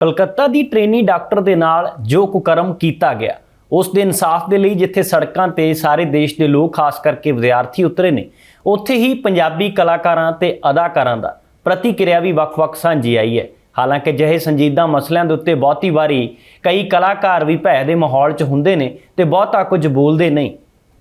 ਕਲਕੱਤਾ ਦੀ trainee doctor ਦੇ ਨਾਲ ਜੋ ਕੁਕਰਮ ਕੀਤਾ ਗਿਆ, ਉਸ ਦੇ ਇਨਸਾਫ ਦੇ ਲਈ ਜਿੱਥੇ ਸੜਕਾਂ ਤੇ ਸਾਰੇ ਦੇਸ਼ ਦੇ ਲੋਕ ਖਾਸ ਕਰਕੇ ਵਿਦਿਆਰਥੀ ਉਤਰੇ ਨੇ, ਉੱਥੇ ਹੀ ਪੰਜਾਬੀ ਕਲਾਕਾਰਾਂ ਤੇ ਅਦਾਕਾਰਾਂ ਦਾ ਪ੍ਰਤੀਕਿਰਿਆ ਵੀ ਵੱਖ-ਵੱਖ ਸਾਂਝੀ ਆਈ ਹੈ। ਹਾਲਾਂਕਿ ਜਿਹੇ ਸੰਜੀਦਾ ਮਸਲਿਆਂ ਦੇ ਉੱਤੇ ਬਹੁਤੀ ਵਾਰੀ ਕਈ ਕਲਾਕਾਰ ਵੀ ਭੈ ਦੇ ਮਾਹੌਲ 'ਚ ਹੁੰਦੇ ਨੇ ਤੇ ਬਹੁਤਾ ਕੁਝ ਬੋਲਦੇ ਨਹੀਂ।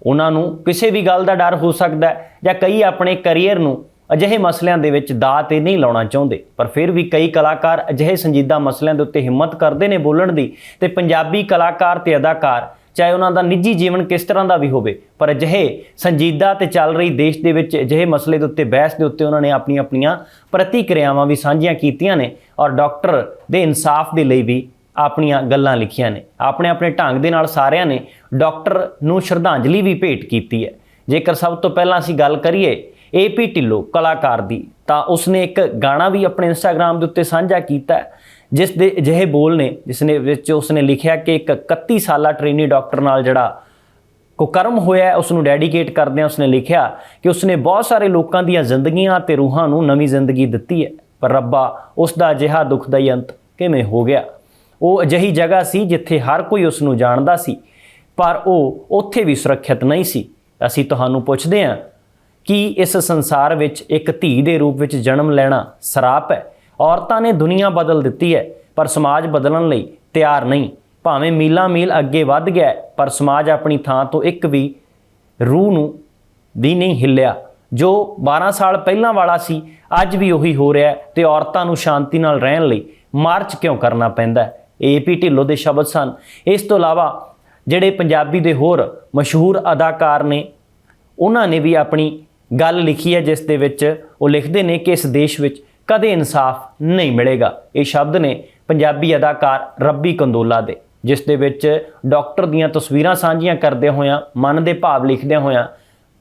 ਉਹਨਾਂ ਨੂੰ ਕਿਸੇ ਵੀ ਗੱਲ ਦਾ ਡਰ ਹੋ ਸਕਦਾ ਜਾਂ ਕਈ ਆਪਣੇ ਕੈਰੀਅਰ ਨੂੰ ਅਜਿਹੇ ਮਸਲਿਆਂ ਦੇ ਵਿੱਚ ਦਾਅ ਤੇ ਨਹੀਂ ਲਾਉਣਾ ਚਾਹੁੰਦੇ, ਪਰ ਫਿਰ ਵੀ ਕਈ ਕਲਾਕਾਰ ਅਜਿਹੇ ਸੰਜੀਦਾ ਮਸਲਿਆਂ ਦੇ ਉੱਤੇ ਹਿੰਮਤ ਕਰਦੇ ਨੇ ਬੋਲਣ ਦੀ ਤੇ ਪੰਜਾਬੀ ਕਲਾਕਾਰ ਤੇ ਅਦਾਕਾਰ, ਚਾਹੇ ਉਹਨਾਂ ਦਾ ਨਿੱਜੀ ਜੀਵਨ ਕਿਸ ਤਰ੍ਹਾਂ ਦਾ ਵੀ ਹੋਵੇ, ਪਰ ਅਜਿਹੇ ਸੰਜੀਦਾ ਤੇ ਚੱਲ ਰਹੀ ਦੇਸ਼ ਦੇ ਵਿੱਚ ਅਜਿਹੇ ਮਸਲੇ ਦੇ ਉੱਤੇ ਬਹਿਸ ਦੇ ਉੱਤੇ ਉਹਨਾਂ ਨੇ ਆਪਣੀਆਂ ਆਪਣੀਆਂ ਪ੍ਰਤੀਕਿਰਿਆਵਾਂ ਵੀ ਸਾਂਝੀਆਂ ਕੀਤੀਆਂ ਨੇ ਔਰ ਡਾਕਟਰ ਦੇ ਇਨਸਾਫ ਦੇ ਲਈ ਵੀ ਆਪਣੀਆਂ ਗੱਲਾਂ ਲਿਖੀਆਂ ਨੇ। ਆਪਣੇ ਆਪਣੇ ਢੰਗ ਦੇ ਨਾਲ ਸਾਰਿਆਂ ਨੇ ਡਾਕਟਰ ਨੂੰ ਸ਼ਰਧਾਂਜਲੀ ਵੀ ਭੇਟ ਕੀਤੀ ਹੈ। ਜੇਕਰ ਸਭ ਤੋਂ ਪਹਿਲਾਂ ਅਸੀਂ ਗੱਲ ਕਰੀਏ ਏਪੀ ਢਿੱਲੋਂ ਕਲਾਕਾਰ ਦੀ। ਤਾਂ ਉਸਨੇ ਇੱਕ ਗਾਣਾ ਵੀ ਆਪਣੇ ਇੰਸਟਾਗ੍ਰam ਦੇ ਉੱਤੇ ਸਾਂਝਾ ਕੀਤਾ ਜਿਸ ਦੇ ਅਜਿਹੇ ਬੋਲ ਨੇ, ਜਿਸ ਨੇ ਵਿੱਚ ਉਸਨੇ ਲਿਖਿਆ ਕਿ ਇੱਕ 31 ਸਾਲਾ ਟ੍ਰੇਨੀ ਡਾਕਟਰ ਨਾਲ ਜਿਹੜਾ ਕੁਕਰਮ ਹੋਇਆ ਉਸ ਨੂੰ ਡੈਡੀਕੇਟ ਕਰਦਿਆਂ ਉਸਨੇ ਲਿਖਿਆ ਕਿ ਉਸਨੇ ਬਹੁਤ ਸਾਰੇ ਲੋਕਾਂ ਦੀਆਂ ਜ਼ਿੰਦਗੀਆਂ ਤੇ ਰੂਹਾਂ ਨੂੰ ਨਵੀਂ ਜ਼ਿੰਦਗੀ ਦਿੱਤੀ ਹੈ। ਪਰ ਰੱਬਾ ਉਸ ਦਾ ਅਜਿਹਾ ਦੁਖਦਾਈ ਅੰਤ ਕਿਵੇਂ ਹੋ ਗਿਆ? ਉਹ ਅਜਿਹੀ ਜਗ੍ਹਾ ਸੀ ਜਿੱਥੇ ਹਰ ਕੋਈ ਉਸ ਨੂੰ ਜਾਣਦਾ ਸੀ, ਪਰ ਉਹ ਉੱਥੇ ਵੀ ਸੁਰੱਖਿਅਤ ਨਹੀਂ ਸੀ। ਅਸੀਂ ਤੁਹਾਨੂੰ ਪੁੱਛਦੇ ਹਾਂ ਕੀ ਇਸ ਸੰਸਾਰ ਵਿੱਚ ਇੱਕ ਧੀ ਦੇ ਰੂਪ ਵਿੱਚ ਜਨਮ ਲੈਣਾ ਸਰਾਪ ਹੈ? ਔਰਤਾਂ ਨੇ ਦੁਨੀਆ ਬਦਲ ਦਿੱਤੀ ਹੈ, ਪਰ ਸਮਾਜ ਬਦਲਣ ਲਈ ਤਿਆਰ ਨਹੀਂ। ਭਾਵੇਂ ਮੀਲਾਂ ਮੀਲ ਅੱਗੇ ਵੱਧ ਗਿਆ ਪਰ ਸਮਾਜ ਆਪਣੀ ਥਾਂ ਤੋਂ ਇੱਕ ਵੀ ਰੂਹ ਨੂੰ ਦੀ ਨਹੀਂ ਹਿੱਲਿਆ। ਜੋ 12 ਸਾਲ ਪਹਿਲਾਂ ਵਾਲਾ ਸੀ, ਅੱਜ ਵੀ ਉਹੀ ਹੋ ਰਿਹਾ ਹੈ ਤੇ ਔਰਤਾਂ ਨੂੰ ਸ਼ਾਂਤੀ ਨਾਲ ਰਹਿਣ ਲਈ ਮਾਰਚ ਕਿਉਂ ਕਰਨਾ ਪੈਂਦਾ ਹੈ? ਏਪੀ ਢਿੱਲੋਂ ਦੇ ਸ਼ਬਦ ਸਨ। ਇਸ ਤੋਂ ਇਲਾਵਾ ਜਿਹੜੇ ਪੰਜਾਬੀ ਦੇ ਹੋਰ ਮਸ਼ਹੂਰ ਅਦਾਕਾਰ ਨੇ, ਉਹਨਾਂ ਨੇ ਵੀ ਆਪਣੀ ਗੱਲ ਲਿਖੀ ਹੈ ਜਿਸ ਦੇ ਵਿੱਚ ਉਹ ਲਿਖਦੇ ਨੇ ਕਿ ਇਸ ਦੇਸ਼ ਵਿੱਚ ਕਦੇ ਇਨਸਾਫ ਨਹੀਂ ਮਿਲੇਗਾ। ਇਹ ਸ਼ਬਦ ਨੇ ਪੰਜਾਬੀ ਅਦਾਕਾਰ ਰੱਬੀ ਕੰਦੋਲਾ ਦੇ, ਜਿਸ ਦੇ ਵਿੱਚ ਡਾਕਟਰ ਦੀਆਂ ਤਸਵੀਰਾਂ ਸਾਂਝੀਆਂ ਕਰਦੇ ਹੋਇਆਂ, ਮਨ ਦੇ ਭਾਵ ਲਿਖਦਿਆਂ ਹੋਇਆਂ,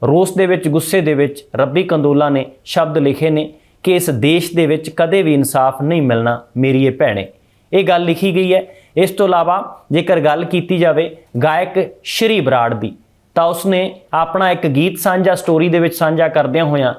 ਰੋਸ ਦੇ ਵਿੱਚ, ਗੁੱਸੇ ਦੇ ਵਿੱਚ ਰੱਬੀ ਕੰਦੋਲਾ ਨੇ ਸ਼ਬਦ ਲਿਖੇ ਨੇ ਕਿ ਇਸ ਦੇਸ਼ ਦੇ ਵਿੱਚ ਕਦੇ ਵੀ ਇਨਸਾਫ ਨਹੀਂ ਮਿਲਣਾ ਮੇਰੀ ਇਹ ਭੈਣੇ। ਇਹ ਗੱਲ ਲਿਖੀ ਗਈ ਹੈ। ਇਸ ਤੋਂ ਇਲਾਵਾ ਜੇਕਰ ਗੱਲ ਕੀਤੀ ਜਾਵੇ ਗਾਇਕ ਸ਼੍ਰੀ ਬਰਾੜ ਦੀ ਤਾਂ ਉਸਨੇ ਆਪਣਾ ਇੱਕ ਗੀਤ ਸਾਂਝਾ ਸਟੋਰੀ ਦੇ ਵਿੱਚ ਸਾਂਝਾ ਕਰਦਿਆਂ ਹੋਇਆਂ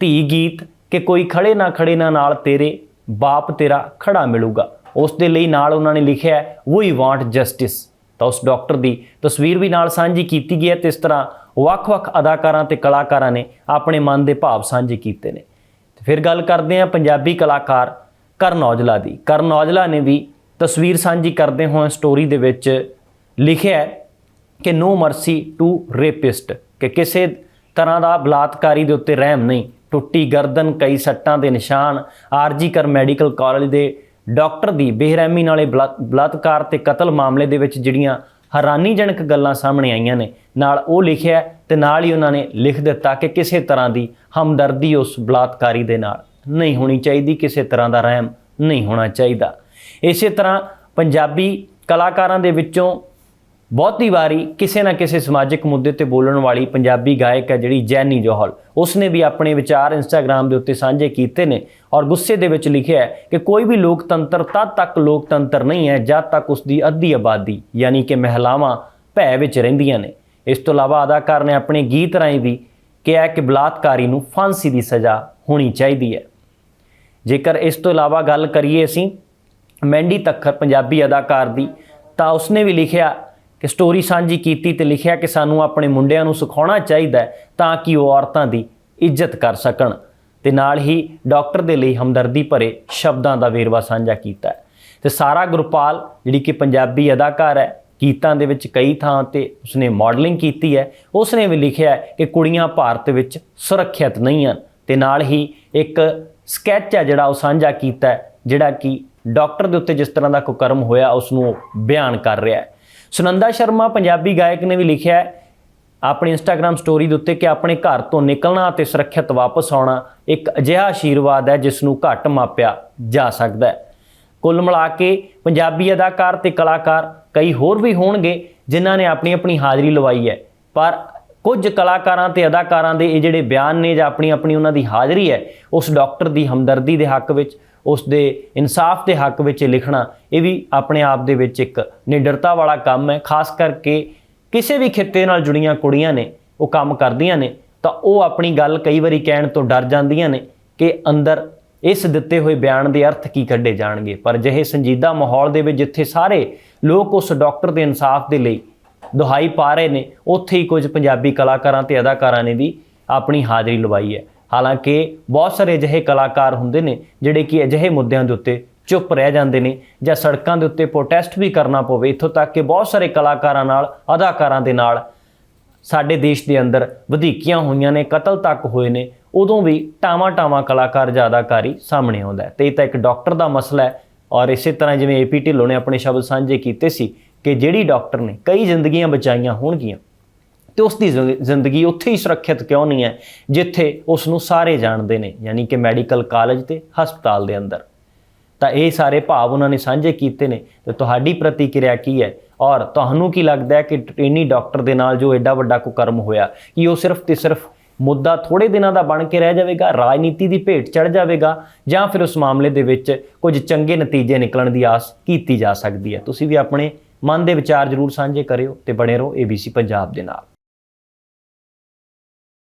ਧੀ ਗੀਤ ਕਿ ਕੋਈ ਖੜੇ ਨਾ ਖੜੇ ਨਾ ਨਾਲ ਤੇਰੇ, ਬਾਪ ਤੇਰਾ ਖੜਾ ਮਿਲੂਗਾ। ਉਸ ਦੇ ਲਈ ਨਾਲ ਉਹਨਾਂ ਨੇ ਲਿਖਿਆ ਹੈ ਵੀ ਵਾਂਟ ਜਸਟਿਸ ਤਾਂ ਉਸ ਡਾਕਟਰ ਦੀ ਤਸਵੀਰ ਵੀ ਨਾਲ ਸਾਂਝੀ ਕੀਤੀ ਗਈ ਹੈ ਤੇ ਇਸ ਤਰ੍ਹਾਂ ਵੱਖ-ਵੱਖ ਅਦਾਕਾਰਾਂ ਤੇ ਕਲਾਕਾਰਾਂ ਨੇ ਆਪਣੇ ਮਨ ਦੇ ਭਾਵ ਸਾਂਝੇ ਕੀਤੇ ਨੇ। ਤੇ ਫਿਰ ਗੱਲ ਕਰਦੇ ਹਾਂ ਪੰਜਾਬੀ ਕਲਾਕਾਰ ਕਰਨ ਔਜਲਾ ਦੀ। ਕਰਨ ਔਜਲਾ ਨੇ ਵੀ ਤਸਵੀਰ ਸਾਂਝੀ ਕਰਦੇ ਹੋਏ ਸਟੋਰੀ ਦੇ ਵਿੱਚ ਲਿਖਿਆ ਕਿ ਨੋ ਮਰਸੀ ਟੂ ਰੇਪਿਸਟ ਕਿ ਕਿਸੇ ਤਰ੍ਹਾਂ ਦਾ ਬਲਾਤਕਾਰੀ ਦੇ ਉੱਤੇ ਰਹਿਮ ਨਹੀਂ, ਟੁੱਟੀ ਗਰਦਨ, ਕਈ ਸੱਟਾਂ ਦੇ ਨਿਸ਼ਾਨ, R G Kar medical college ਦੇ ਡਾਕਟਰ ਦੀ ਬੇਰਹਿਮੀ ਨਾਲੇ ਬਲਾ- ਬਲਾਤਕਾਰ ਤੇ ਕਤਲ ਮਾਮਲੇ ਦੇ ਵਿੱਚ ਜਿਹੜੀਆਂ ਹੈਰਾਨੀਜਨਕ ਗੱਲਾਂ ਸਾਹਮਣੇ ਆਈਆਂ ਨੇ, ਨਾਲ ਉਹ ਲਿਖਿਆ ਹੈ ਤੇ ਨਾਲ ਹੀ ਉਹਨਾਂ ਨੇ ਲਿਖ ਦਿੱਤਾ ਕਿ ਕਿਸੇ ਤਰ੍ਹਾਂ ਦੀ ਹਮਦਰਦੀ ਉਸ ਬਲਾਤਕਾਰੀ ਦੇ ਨਾਲ ਨਹੀਂ ਹੋਣੀ ਚਾਹੀਦੀ, ਕਿਸੇ ਤਰ੍ਹਾਂ ਦਾ ਰਹਿਮ ਨਹੀਂ ਹੋਣਾ ਚਾਹੀਦਾ। ਇਸੇ ਤਰ੍ਹਾਂ ਪੰਜਾਬੀ ਕਲਾਕਾਰਾਂ ਦੇ ਵਿੱਚੋਂ ਬਹੁਤੀ ਵਾਰੀ ਕਿਸੇ ਨਾ ਕਿਸੇ ਸਮਾਜਿਕ ਮੁੱਦੇ ਤੇ ਬੋਲਣ ਵਾਲੀ ਪੰਜਾਬੀ ਗਾਇਕ ਹੈ ਜਿਹੜੀ ਜੈਨੀ ਜੋਹਲ। ਉਸਨੇ ਵੀ ਆਪਣੇ ਵਿਚਾਰ ਇੰਸਟਾਗ੍ਰam ਦੇ ਉੱਤੇ ਸਾਂਝੇ ਕੀਤੇ ਨੇ ਔਰ ਗੁੱਸੇ ਦੇ ਵਿੱਚ ਲਿਖਿਆ ਹੈ ਕਿ ਕੋਈ ਵੀ ਲੋਕਤੰਤਰ ਤਦ ਤੱਕ ਲੋਕਤੰਤਰ ਨਹੀਂ ਹੈ ਜਦ ਤੱਕ ਉਸ ਦੀ ਅੱਧੀ ਆਬਾਦੀ, ਯਾਨੀ ਕਿ ਮਹਿਲਾਵਾਂ, ਭੈ ਵਿੱਚ ਰਹਿੰਦੀਆਂ ਨੇ। ਇਸ ਤੋਂ ਇਲਾਵਾ ਅਦਾਕਾਰ ਨੇ ਆਪਣੇ ਗੀਤ ਰਾਹੀਂ ਵੀ ਕਿਹਾ ਕਿ ਬਲਾਤਕਾਰੀ ਨੂੰ ਫਾਂਸੀ ਦੀ ਸਜ਼ਾ ਹੋਣੀ ਚਾਹੀਦੀ ਹੈ। ਜੇਕਰ ਇਸ ਤੋਂ ਇਲਾਵਾ ਗੱਲ ਕਰੀਏ ਅਸੀਂ ਮੈਂਡੀ ਤੱਖਰ ਪੰਜਾਬੀ ਅਦਾਕਾਰ ਦੀ, ਤਾਂ ਉਸਨੇ ਵੀ ਲਿਖਿਆ ਕਿ ਸਟੋਰੀ ਸਾਂਝੀ ਕੀਤੀ ਤੇ ਲਿਖਿਆ ਕਿ ਸਾਨੂੰ ਆਪਣੇ ਮੁੰਡਿਆਂ ਨੂੰ ਸਿਖਾਉਣਾ ਚਾਹੀਦਾ ਤਾਂ ਕਿ ਉਹ ਔਰਤਾਂ ਦੀ ਇੱਜ਼ਤ ਕਰ ਸਕਣ। ਤੇ ਨਾਲ ਹੀ ਡਾਕਟਰ ਦੇ ਲਈ ਹਮਦਰਦੀ ਭਰੇ ਸ਼ਬਦਾਂ ਦਾ ਵੇਰਵਾ ਸਾਂਝਾ ਕੀਤਾ ਹੈ। ਤੇ ਸਾਰਾ ਗੁਰਪਾਲ, ਜਿਹੜੀ ਕਿ ਪੰਜਾਬੀ ਅਦਾਕਾਰ ਹੈ, ਗੀਤਾਂ ਦੇ ਵਿੱਚ ਕਈ ਥਾਂ ਤੇ ਉਸਨੇ ਮਾਡਲਿੰਗ ਕੀਤੀ ਹੈ। ਉਸਨੇ ਵੀ ਲਿਖਿਆ ਕਿ ਕੁੜੀਆਂ ਭਾਰਤ ਵਿੱਚ ਸੁਰੱਖਿਅਤ ਨਹੀਂ ਹਨ। ਤੇ ਨਾਲ ਹੀ ਇੱਕ ਸਕੈਚ ਹੈ ਜਿਹੜਾ ਉਹ ਸਾਂਝਾ ਕੀਤਾ ਜਿਹੜਾ ਕਿ ਡਾਕਟਰ ਦੇ ਉੱਤੇ ਜਿਸ ਤਰ੍ਹਾਂ ਦਾ ਕੁਕਰਮ ਹੋਇਆ ਉਸ ਨੂੰ ਉਹ ਬਿਆਨ ਕਰ ਰਿਹਾ ਹੈ। ਸੁਨੰਦਾ ਸ਼ਰਮਾ ਪੰਜਾਬੀ ਗਾਇਕ ਨੇ ਵੀ ਲਿਖਿਆ ਹੈ, ਆਪਣੀ ਇੰਸਟਾਗ੍ਰam ਸਟੋਰੀ ਦੇ ਉੱਤੇ ਕਿ ਆਪਣੇ ਘਰ ਤੋਂ ਨਿਕਲਣਾ ਅਤੇ ਸੁਰੱਖਿਅਤ ਵਾਪਸ ਆਉਣਾ ਇੱਕ ਅਜਿਹਾ ਆਸ਼ੀਰਵਾਦ ਹੈ ਜਿਸ ਨੂੰ ਘੱਟ ਮਾਪਿਆ ਜਾ ਸਕਦਾ ਹੈ। ਕੁੱਲ ਮਿਲਾ ਕੇ ਪੰਜਾਬੀ ਅਦਾਕਾਰ ਤੇ ਕਲਾਕਾਰ ਕਈ ਹੋਰ ਵੀ ਹੋਣਗੇ ਜਿਨ੍ਹਾਂ ਨੇ ਆਪਣੀ ਆਪਣੀ ਹਾਜ਼ਰੀ ਲਵਾਈ ਹੈ। ਪਰ ਕੁਝ ਕਲਾਕਾਰਾਂ ਤੇ ਅਦਾਕਾਰਾਂ ਦੇ ਇਹ ਜਿਹੜੇ ਬਿਆਨ ਨੇ ਜਾਂ ਆਪਣੀ ਆਪਣੀ ਉਹਨਾਂ ਦੀ ਹਾਜ਼ਰੀ ਹੈ, ਉਸ ਡਾਕਟਰ ਦੀ ਹਮਦਰਦੀ ਦੇ ਹੱਕ ਵਿੱਚ ਉਸ ਦੇ ਇਨਸਾਫ ਦੇ ਹੱਕ ਵਿੱਚ ਲਿਖਣਾ, ਇਹ ਵੀ ਆਪਣੇ ਆਪ ਦੇ ਵਿੱਚ ਇੱਕ ਨਿਡਰਤਾ ਵਾਲਾ ਕੰਮ ਹੈ। ਖਾਸ ਕਰਕੇ ਕਿਸੇ ਵੀ ਖਿੱਤੇ ਨਾਲ ਜੁੜੀਆਂ ਕੁੜੀਆਂ ਨੇ, ਉਹ ਕੰਮ ਕਰਦੀਆਂ ਨੇ, ਤਾਂ ਉਹ ਆਪਣੀ ਗੱਲ ਕਈ ਵਾਰੀ ਕਹਿਣ ਤੋਂ ਡਰ ਜਾਂਦੀਆਂ ਨੇ ਕਿ ਅੰਦਰ ਇਸ ਦਿੱਤੇ ਹੋਏ ਬਿਆਨ ਦੇ ਅਰਥ ਕੀ ਕੱਢੇ ਜਾਣਗੇ। ਪਰ ਅਜਿਹੇ ਸੰਜੀਦਾ ਮਾਹੌਲ ਦੇ ਵਿੱਚ ਜਿੱਥੇ ਸਾਰੇ ਲੋਕ ਉਸ ਡਾਕਟਰ ਦੇ ਇਨਸਾਫ ਦੇ ਲਈ ਦੁਹਾਈ ਪਾ ਰਹੇ ਨੇ, ਉੱਥੇ ਹੀ ਕੁਝ ਪੰਜਾਬੀ ਕਲਾਕਾਰਾਂ ਤੇ ਅਦਾਕਾਰਾਂ ਨੇ ਵੀ ਆਪਣੀ ਹਾਜ਼ਰੀ ਲਵਾਈ ਹੈ। ਹਾਲਾਂਕਿ ਬਹੁਤ ਸਾਰੇ ਅਜਿਹੇ ਕਲਾਕਾਰ ਹੁੰਦੇ ਨੇ ਜਿਹੜੇ ਕਿ ਅਜਿਹੇ ਮੁੱਦਿਆਂ ਦੇ ਉੱਤੇ ਚੁੱਪ ਰਹਿ ਜਾਂਦੇ ਨੇ ਜਾਂ ਸੜਕਾਂ ਦੇ ਉੱਤੇ ਪ੍ਰੋਟੈਸਟ ਵੀ ਕਰਨਾ ਪਵੇ, ਇੱਥੋਂ ਤੱਕ ਕਿ ਬਹੁਤ ਸਾਰੇ ਕਲਾਕਾਰਾਂ ਨਾਲ, ਅਦਾਕਾਰਾਂ ਦੇ ਨਾਲ ਸਾਡੇ ਦੇਸ਼ ਦੇ ਅੰਦਰ ਵਧੀਕੀਆਂ ਹੋਈਆਂ ਨੇ, ਕਤਲ ਤੱਕ ਹੋਏ ਨੇ, ਉਦੋਂ ਵੀ ਟਾਵਾਂ ਟਾਵਾਂ ਕਲਾਕਾਰ ਜ਼ਿਆਦਾਕਾਰੀ ਸਾਹਮਣੇ ਆਉਂਦਾ ਹੈ। ਤੇ ਇਹ ਤਾਂ ਇੱਕ ਡਾਕਟਰ ਦਾ ਮਸਲਾ ਹੈ ਔਰ ਇਸੇ ਤਰ੍ਹਾਂ ਜਿਵੇਂ ਏਪੀ ਢਿੱਲੋਂ ਨੇ ਆਪਣੇ ਸ਼ਬਦ ਸਾਂਝੇ ਕੀਤੇ ਸੀ ਕਿ ਜਿਹੜੀ ਡਾਕਟਰ ਨੇ ਕਈ ਜ਼ਿੰਦਗੀਆਂ ਬਚਾਈਆਂ ਹੋਣਗੀਆਂ। ਤੇ ਉਸ ਦੀ ਜ਼ਿੰ- ਜ਼ਿੰਦਗੀ ਉੱਥੇ ਹੀ ਸੁਰੱਖਿਅਤ ਕਿਉਂ ਨਹੀਂ ਹੈ? ਜਿੱਥੇ ਉਸ ਨੂੰ ਸਾਰੇ ਜਾਣਦੇ ਨੇ, ਯਾਨੀ ਕਿ ਮੈਡੀਕਲ ਕਾਲਜ ਤੇ ਹਸਪਤਾਲ ਦੇ ਅੰਦਰ। ਤਾਂ ਇਹ ਸਾਰੇ ਭਾਵ ਉਹਨਾਂ ਨੇ ਸਾਂਝੇ ਕੀਤੇ ਨੇ ਤੇ ਤੁਹਾਡੀ ਪ੍ਰਤੀਕਿਰਿਆ ਕੀ ਹੈ? ਔਰ ਤੁਹਾਨੂੰ ਕੀ ਲੱਗਦਾ ਹੈ ਕਿ ਟ੍ਰੇਨੀ ਡਾਕਟਰ ਦੇ ਨਾਲ ਜੋ ਐਡਾ ਵੱਡਾ ਕੁਕਰਮ ਹੋਇਆ, ਕਿ ਉਹ ਸਿਰਫ ਤੇ ਸਿਰਫ ਮੁੱਦਾ ਥੋੜੇ ਦਿਨਾਂ ਦਾ ਬਣ ਕੇ ਰਹਿ ਜਾਵੇਗਾ, ਰਾਜਨੀਤੀ ਦੀ ਭੇਟ ਚੜ ਜਾਵੇਗਾ, ਜਾਂ ਫਿਰ ਉਸ ਮਾਮਲੇ ਦੇ ਵਿੱਚ ਕੁਝ ਚੰਗੇ ਨਤੀਜੇ ਨਿਕਲਣ ਦੀ ਆਸ ਕੀਤੀ ਜਾ ਸਕਦੀ ਹੈ? ਤੁਸੀਂ ਵੀ ਆਪਣੇ ਮਨ ਦੇ ਵਿਚਾਰ ਜ਼ਰੂਰ ਸਾਂਝੇ ਕਰਿਓ ਤੇ ਬਣੇ ਰਹੋ ABC ਪੰਜਾਬ ਦੇ ਨਾਲ।